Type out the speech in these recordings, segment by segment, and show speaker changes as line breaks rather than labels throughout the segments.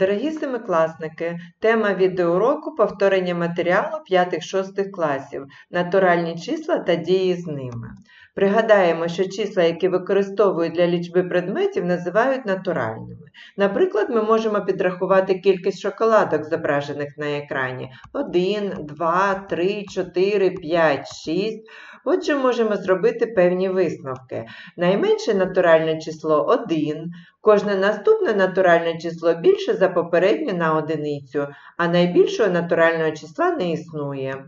Дорогі семикласники, тема відеоуроку повторення матеріалу 5-6 класів, натуральні числа та дії з ними. Пригадаємо, що числа, які використовують для лічби предметів, називають натуральними. Наприклад, ми можемо підрахувати кількість шоколадок, зображених на екрані 1, 2, 3, 4, 5, 6. Отже, можемо зробити певні висновки. Найменше натуральне число 1, Кожне наступне натуральне число більше за попереднє на одиницю, а найбільшого натурального числа не існує.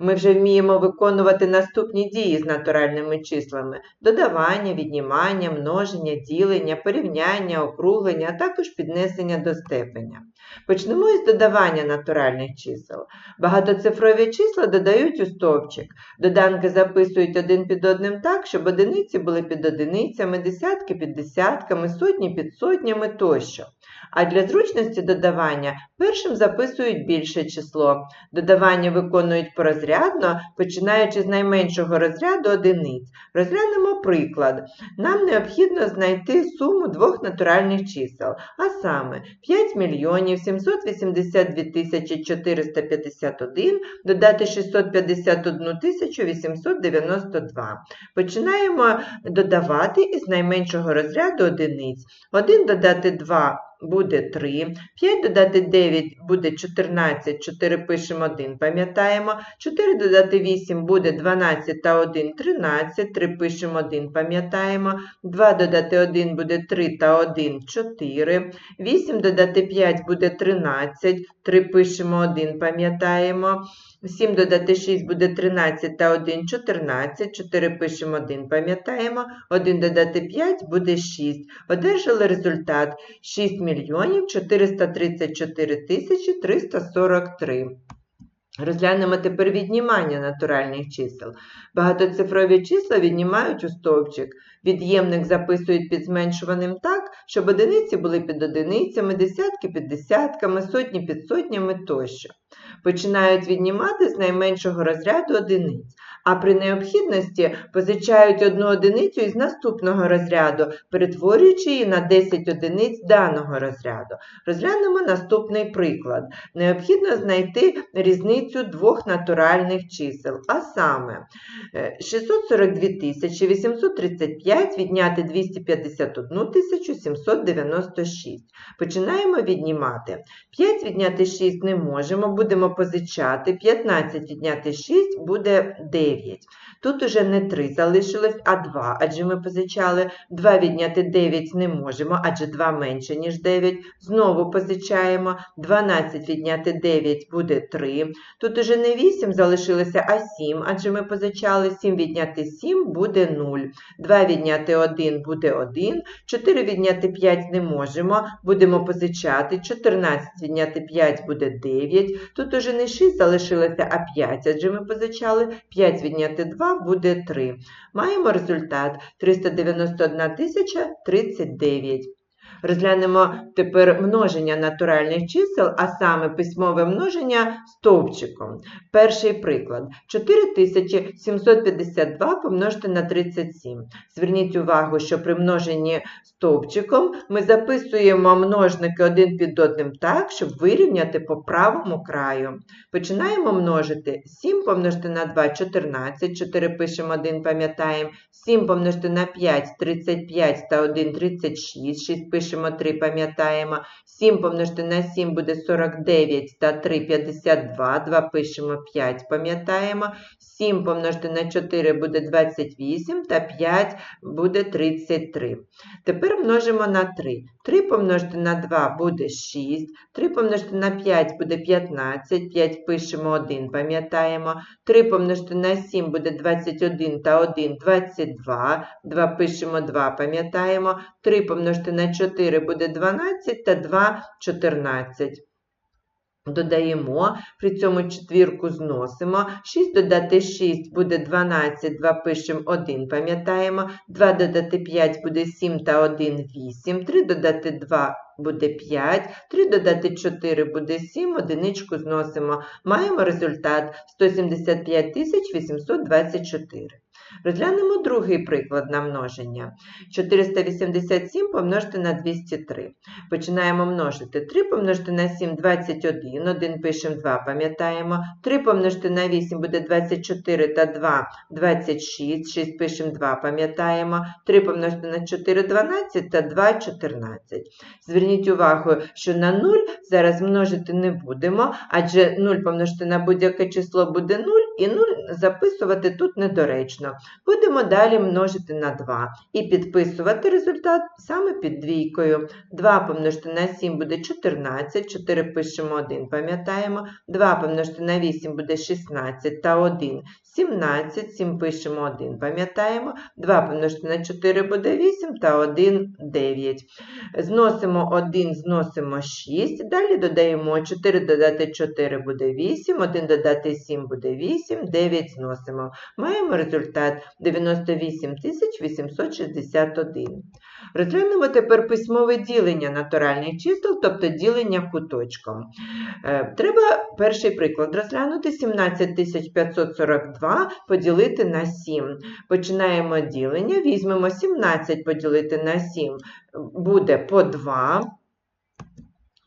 Ми вже вміємо виконувати наступні дії з натуральними числами: додавання, віднімання, множення, ділення, порівняння, округлення, а також піднесення до степеня. Почнемо із додавання натуральних чисел. Багатоцифрові числа додають у стовпчик. Доданки записують один під одним так, щоб одиниці були під одиницями, десятки під десятками, сотні під сотнями тощо. А для зручності додавання першим записують більше число. Додавання виконують порозрядно, починаючи з найменшого розряду одиниць. Розглянемо приклад. Нам необхідно знайти суму двох натуральних чисел, а саме 5 мільйонів 782 тисячі 451 додати 651 тисячу 892. Починаємо додавати із найменшого розряду одиниць. 1 додати 2 буде 3, 5 додати 9 буде 14, 4 пишемо 1, пам'ятаємо, 4 додати 8 буде 12 та 1 13, 3 пишемо 1, пам'ятаємо, 2 додати 1 буде 3 та 1 4, 8 додати 5 буде 13, 3 пишемо 1, пам'ятаємо, 7 додати 6 буде 13 та 1 14, 4 пишемо 1, пам'ятаємо, 1 додати 5 буде 6. Одержали результат 6 мільйонів 434 тисячі 343. Розглянемо тепер віднімання натуральних чисел. Багатоцифрові числа віднімають у стовпчик. Від'ємник записують під зменшуваним так, щоб одиниці були під одиницями, десятки під десятками, сотні під сотнями тощо. Починають віднімати з найменшого розряду одиниць, а при необхідності позичають одну одиницю із наступного розряду, перетворюючи її на 10 одиниць даного розряду. Розглянемо наступний приклад. Необхідно знайти різницю двох натуральних чисел, а саме е, 642 835 відняти 251 796. Починаємо віднімати. 5 відняти 6 не можемо, будемо позичати. 15 відняти 6 буде 9. Тут уже не 3 залишилось, а 2, адже ми позичали. 2 відняти 9 не можемо, адже 2 менше, ніж 9. Знову позичаємо. 12 відняти 9 буде 3. Тут уже не 8 залишилося, а 7, адже ми позичали. 7 відняти 7 буде 0. 2 відняти 1 буде 1. 4 відняти 5 не можемо, будемо позичати. 14 відняти 5 буде 9. Тут уже не 6 залишилося, а 5, адже ми позичали 5 відняти 2 буде 3. Маємо результат 391 039. Розглянемо тепер множення натуральних чисел, а саме письмове множення стовпчиком. Перший приклад 4752 помножити на 37. Зверніть увагу, що при множенні стовпчиком ми записуємо множники один під одним так, щоб вирівняти по правому краю. Починаємо множити 7 помножити на 2 14, 4 пишемо 1, пам'ятаємо, 7 помножити на 5 35 та 1 36, 6 пишемо пишемо 3, пам'ятаємо. 7 помножити на 7 буде 49 та 3 52. 2 пишемо 5, пам'ятаємо. 7 помножити на 4 буде 28 та 5 буде 33. Тепер множимо на 3. 3 помножити на 2 буде 6. 3 помножити на 5 буде 15. 5 пишемо 1, пам'ятаємо. 3 помножити на 7 буде 21 та 1 22. 2 пишемо 2, пам'ятаємо. 3 помножити на 4 буде 12 та 2 14. Додаємо, при цьому четвірку зносимо. 6 додати 6 буде 12, 2 пишемо 1, пам'ятаємо. 2 додати 5 буде 7 та 1 8. 3 додати 2 буде 5. 3 додати 4 буде 7, одиничку зносимо. Маємо результат 175 824. Розглянемо другий приклад на множення. 487 помножити на 203. Починаємо множити. 3 помножити на 7 – 21, 1 пишемо 2, пам'ятаємо. 3 помножити на 8 буде 24 та 2 – 26, 6 пишемо 2, пам'ятаємо. 3 помножити на 4 – 12 та 2 – 14. Зверніть увагу, що на 0 зараз множити не будемо, адже 0 помножити на будь-яке число буде 0, і 0 записувати тут недоречно. Будемо далі множити на 2 і підписувати результат саме під двійкою. 2 помножити на 7 буде 14, 4 пишемо 1, пам'ятаємо. 2 помножити на 8 буде 16 та 1 17, 7 пишемо 1, пам'ятаємо. 2 помножити на 4 буде 8 та 1 9. Зносимо 1, зносимо 6. Далі додаємо 4 додати 4 буде 8, 1 додати 7 буде 8, 9 зносимо. Маємо результат 98 861. Розглянемо тепер письмове ділення натуральних чисел, тобто ділення куточком. Е, Треба перший приклад розглянути 17542 поділити на 7. Починаємо ділення, візьмемо 17 поділити на 7, буде по 2.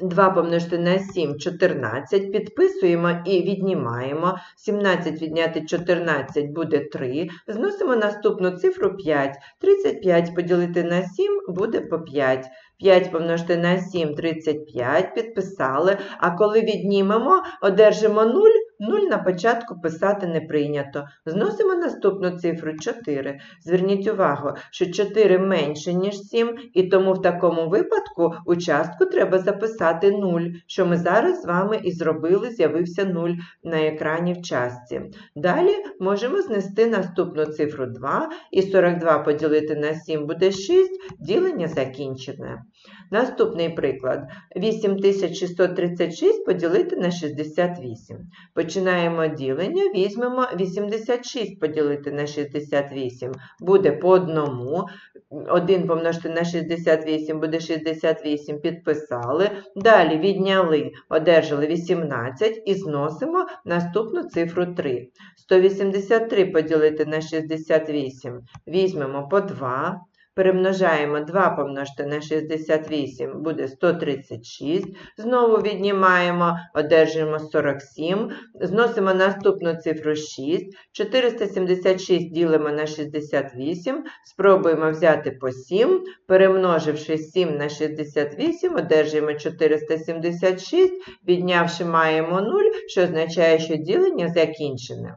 2 помножити на 7 – 14, підписуємо і віднімаємо. 17 відняти 14 буде 3. Зносимо наступну цифру 5. 35 поділити на 7 буде по 5. 5 помножити на 7 – 35, підписали. А коли віднімемо, одержимо 0. 0 на початку писати не прийнято. Зносимо наступну цифру 4. Зверніть увагу, що 4 менше, ніж 7, і тому в такому випадку у частку треба записати 0, що ми зараз з вами і зробили, з'явився 0 на екрані в частці. Далі можемо знести наступну цифру 2, і 42 поділити на 7 буде 6, ділення закінчене. Наступний приклад. 8636 поділити на 68. Починаємо ділення, візьмемо 86 поділити на 68. Буде по одному. 1 помножити на 68 буде 68, підписали. Далі відняли, одержали 18 і зносимо наступну цифру 3. 183 поділити на 68. Візьмемо по 2. Перемножаємо 2 помножити на 68 буде 136. Знову віднімаємо, одержуємо 47. Зносимо наступну цифру 6. 476 ділимо на 68. Спробуємо взяти по 7. Перемноживши 7 на 68, одержуємо 476. Віднявши маємо 0, що означає, що ділення закінчене.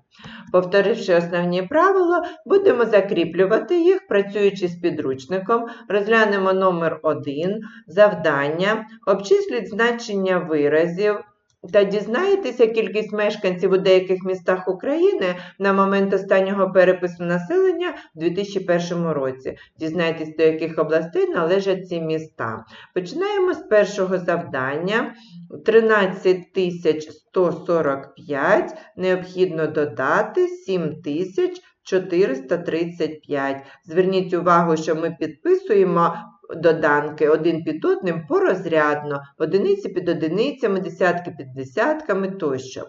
Повторивши основні правила, будемо закріплювати їх, працюючи з підручником. Розглянемо номер 1, завдання, обчисліть значення виразів та дізнаєтеся кількість мешканців у деяких містах України на момент останнього перепису населення в 2001 році. Дізнайтесь, до яких областей належать ці міста. Починаємо з першого завдання. 13 145 необхідно додати 7435. Зверніть увагу, що ми підписуємо доданки один під одним порозрядно, одиниці під одиницями, десятки під десятками тощо.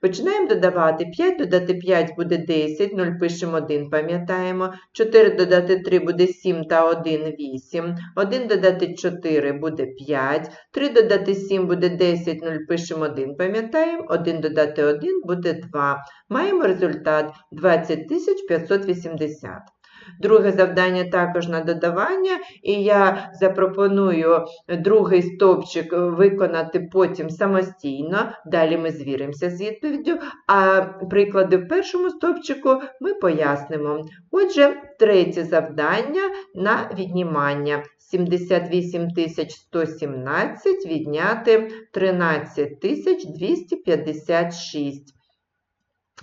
Починаємо додавати 5 додати 5 буде 10, 0 пишемо 1, пам'ятаємо. 4 додати 3 буде 7 та 1 8. 1 додати 4 буде 5. 3 додати 7 буде 10, 0 пишемо 1, пам'ятаємо. 1 додати 1 буде 2. Маємо результат 20 580. Друге завдання також на додавання, і я запропоную другий стовпчик виконати потім самостійно. Далі ми звіримося з відповіддю, а приклади в першому стовпчику ми пояснимо. Отже, третє завдання на віднімання. 78 117 відняти 13 256.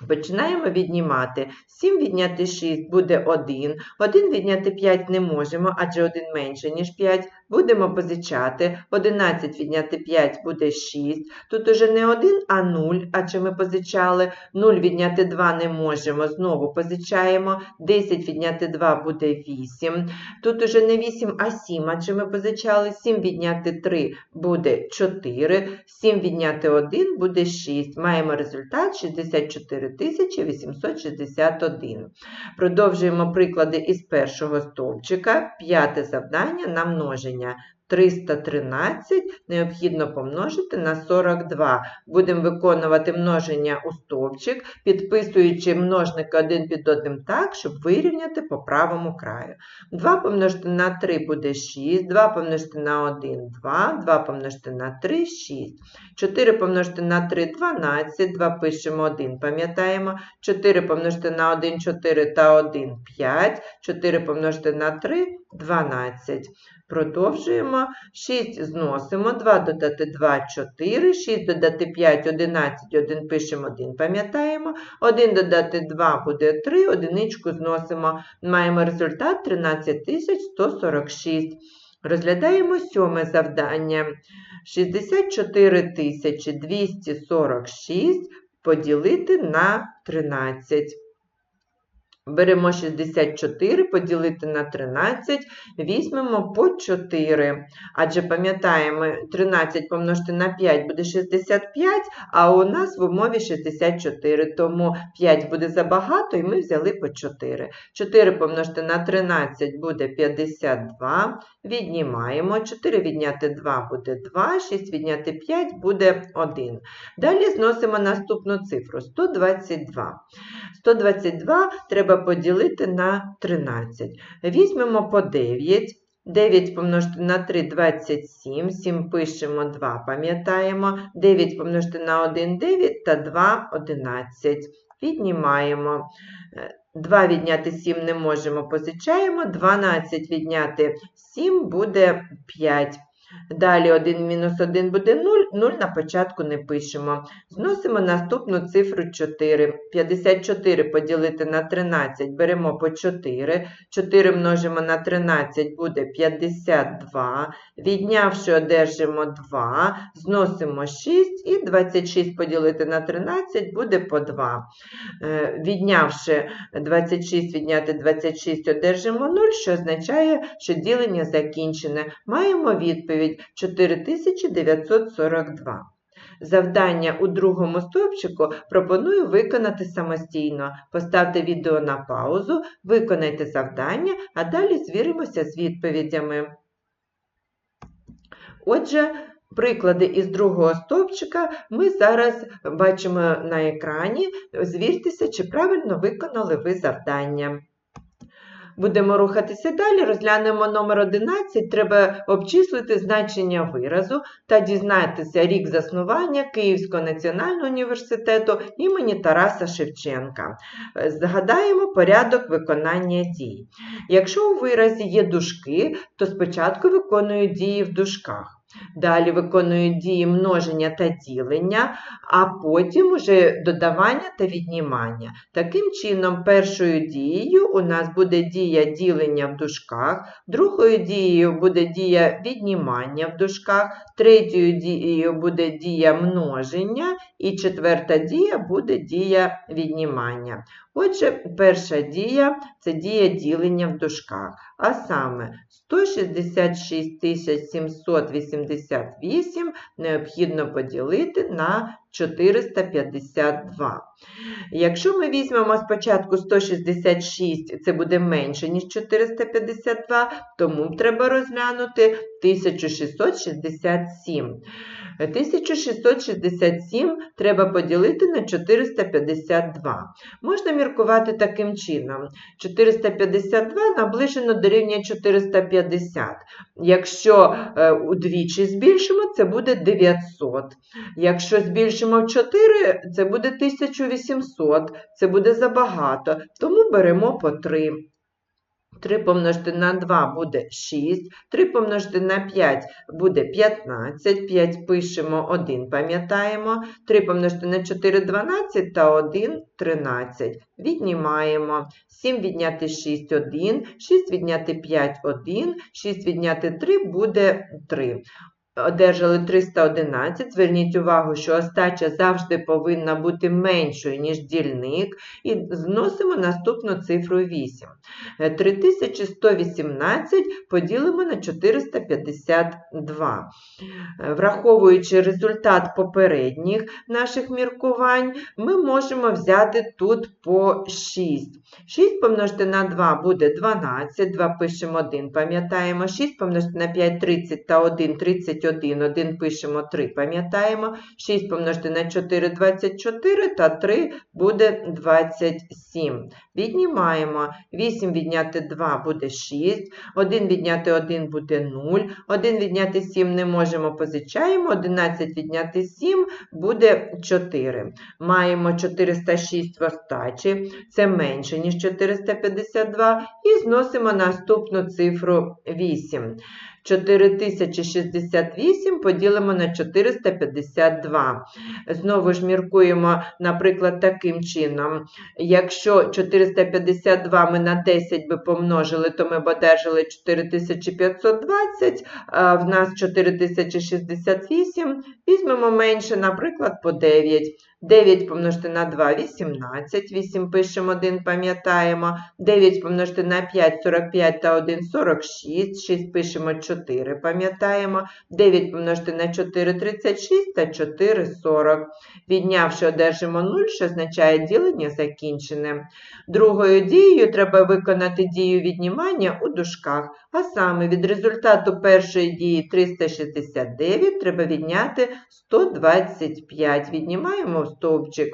Починаємо віднімати. 7 відняти 6 буде 1. 1 відняти 5 не можемо, адже 1 менше, ніж 5. Будемо позичати. 11 відняти 5 буде 6. Тут уже не 1, а 0, адже ми позичали. 0 відняти 2 не можемо, знову позичаємо. 10 відняти 2 буде 8. Тут уже не 8, а 7, адже ми позичали. 7 відняти 3 буде 4. 7 відняти 1 буде 6. Маємо результат 64 861. Продовжуємо приклади із першого стовпчика. П'яте завдання на множення. 313 необхідно помножити на 42. Будемо виконувати множення у стовпчик, підписуючи множники один під одним так, щоб вирівняти по правому краю. 2 помножити на 3 буде 6, 2 помножити на 1 2, 2 помножити на 3 6. 4 помножити на 3 12, 2 пишемо 1, пам'ятаємо. 4 помножити на 1 4 та 1 5, 4 помножити на 3 12. Продовжуємо. 6 зносимо, 2 додати 2 4, 6 додати 5 11, 1 пишемо 1, пам'ятаємо. 1 додати 2 буде 3, одиничку зносимо. Маємо результат 13146. Розглядаємо сьоме завдання. 64 246 поділити на 13. Беремо 64, поділити на 13, візьмемо по 4. Адже пам'ятаємо, 13 помножити на 5 буде 65, а у нас в умові 64, тому 5 буде забагато, і ми взяли по 4. 4 помножити на 13 буде 52, віднімаємо. 4 відняти 2 буде 2, 6 відняти 5 буде 1. Далі зносимо наступну цифру 122. 122 треба поділити на 13. Візьмемо по 9. 9 помножити на 3 – 27, 7 пишемо 2, пам'ятаємо. 9 помножити на 1 – 9 та 2 – 11. Віднімаємо. 2 відняти 7 не можемо, позичаємо. 12 відняти 7 буде 5. Далі 1 мінус 1 буде 0, 0 на початку не пишемо. Зносимо наступну цифру 4. 54 поділити на 13, беремо по 4. 4 множимо на 13 буде 52. Віднявши, одержимо 2, зносимо 6 і 26 поділити на 13 буде по 2. Е, Віднявши 26, відняти 26, одержимо 0, що означає, що ділення закінчене. Маємо відповідь 4942. Завдання у другому стовпчику пропоную виконати самостійно. Поставте відео на паузу, виконайте завдання, а далі звіримося з відповідями. Отже, приклади із другого стовпчика ми зараз бачимо на екрані. Звіртеся, чи правильно виконали ви завдання. Будемо рухатися далі. Розглянемо номер 11. Треба обчислити значення виразу та дізнатися рік заснування Київського національного університету імені Тараса Шевченка. Згадаємо порядок виконання дій. Якщо у виразі є дужки, то спочатку виконують дії в дужках. Далі виконують дії множення та ділення, а потім уже додавання та віднімання. Таким чином, першою дією у нас буде дія ділення в дужках, другою дією буде дія віднімання в дужках, третьою дією буде дія множення, і четверта дія буде дія віднімання. Отже, перша дія це дія ділення в дужках, а саме 166 788 необхідно поділити на 452. Якщо ми візьмемо спочатку 166, це буде менше, ніж 452, тому треба розглянути 1667. 1667 треба поділити на 452. Можна міркувати таким чином. 452 наближено дорівнює 450. Якщо е, удвічі збільшимо, це буде 900. Якщо збільшимо в 4, це буде 1800, це буде забагато, тому беремо по 3. 3 помножити на 2 буде 6, 3 помножити на 5 буде 15, 5 пишемо, 1 пам'ятаємо, 3 помножити на 4 – 12 та 1 – 13. Віднімаємо. 7 відняти 6 – 1, 6 відняти 5 – 1, 6 відняти 3 буде 3. Одержали 311. Зверніть увагу, що остача завжди повинна бути меншою, ніж дільник, і зносимо наступну цифру 8. Е, 3118 поділимо на 452. Е, Враховуючи результат попередніх наших міркувань, ми можемо взяти тут по 6. 6 помножити на 2 буде 12, 2 пишемо 1, пам'ятаємо, 6 помножити на 5 – 30 та 1 – 31, 1 пишемо 3, пам'ятаємо, 6 помножити на 4 – 24 та 3 буде 27. Віднімаємо, 8 відняти 2 буде 6, 1 відняти 1 буде 0, 1 відняти 7 не можемо, позичаємо, 11 відняти 7 буде 4. Маємо 406 в остачі, це менше, ніж 452, і зносимо наступну цифру 8. 4068 поділимо на 452. Знову ж міркуємо, наприклад, таким чином. Якщо 452 ми на 10 би помножили, то ми б одержали 4520, а в нас 4068. Візьмемо менше, наприклад, по 9. 9 помножити на 2 – 18, 8 пишемо 1, пам'ятаємо, 9 помножити на 5 – 45 та 1 – 46, 6 пишемо 4, пам'ятаємо, 9 помножити на 4 – 36 та 4 – 40. Віднявши, одержимо 0, що означає ділення закінчене. Другою дією треба виконати дію віднімання у дужках, а саме від результату першої дії 369 треба відняти 125. Віднімаємо стовпчик.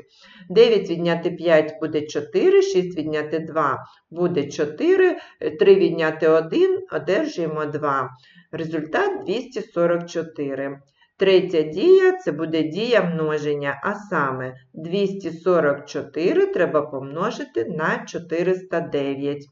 9 відняти 5 буде 4, 6 відняти 2 буде 4, 3 відняти 1 одержуємо 2. Результат 244. Третя дія – це буде дія множення, а саме 244 треба помножити на 409.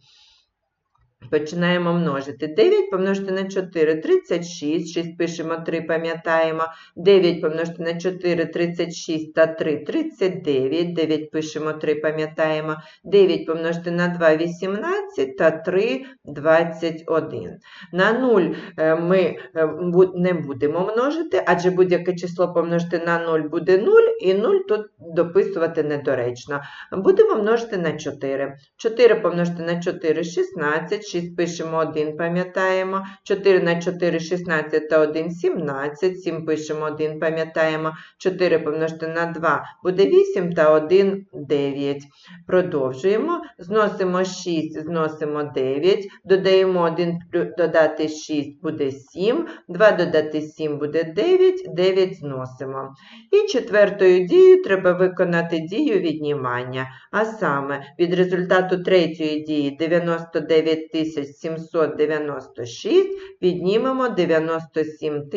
Починаємо множити. 9 помножити на 4 – 36, 6 пишемо 3, пам'ятаємо. 9 помножити на 4 – 36 та 3 – 39, 9 пишемо 3, пам'ятаємо. 9 помножити на 2 – 18 та 3 – 21. На 0 е, ми е, не будемо множити, адже будь-яке число помножити на 0 буде 0, і 0 тут дописувати недоречно. Будемо множити на 4. 4 помножити на 4 – 16, 6 пишемо 1, пам'ятаємо. 4 на 4 – 16 та 1 – 17, 7 пишемо 1, пам'ятаємо. 4 помножити на 2 буде 8 та 1 – 9. Продовжуємо. Зносимо 6, зносимо 9, додаємо 1 додати 6 буде 7, 2 додати 7 буде 9, 9 зносимо. І четвертою дією треба виконати дію віднімання, а саме від результату третьої дії 99 796 віднімемо 97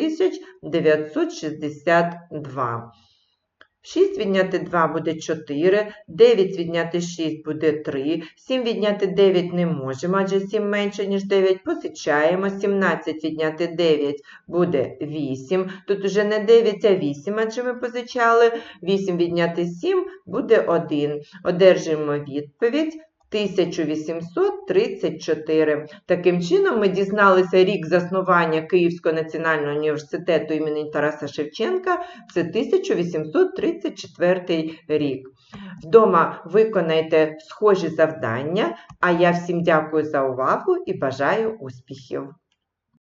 962. 6 відняти 2 буде 4, 9 відняти 6 буде 3, 7 відняти 9 не можемо, адже 7 менше, ніж 9, позичаємо, 17 відняти 9 буде 8, тут уже не 9, а 8, адже ми позичали, 8 відняти 7 буде 1. Одержуємо відповідь 1834. Таким чином, ми дізналися рік заснування Київського національного університету імені Тараса Шевченка. Це 1834 рік. Вдома виконайте схожі завдання, а я всім дякую за увагу і бажаю успіхів!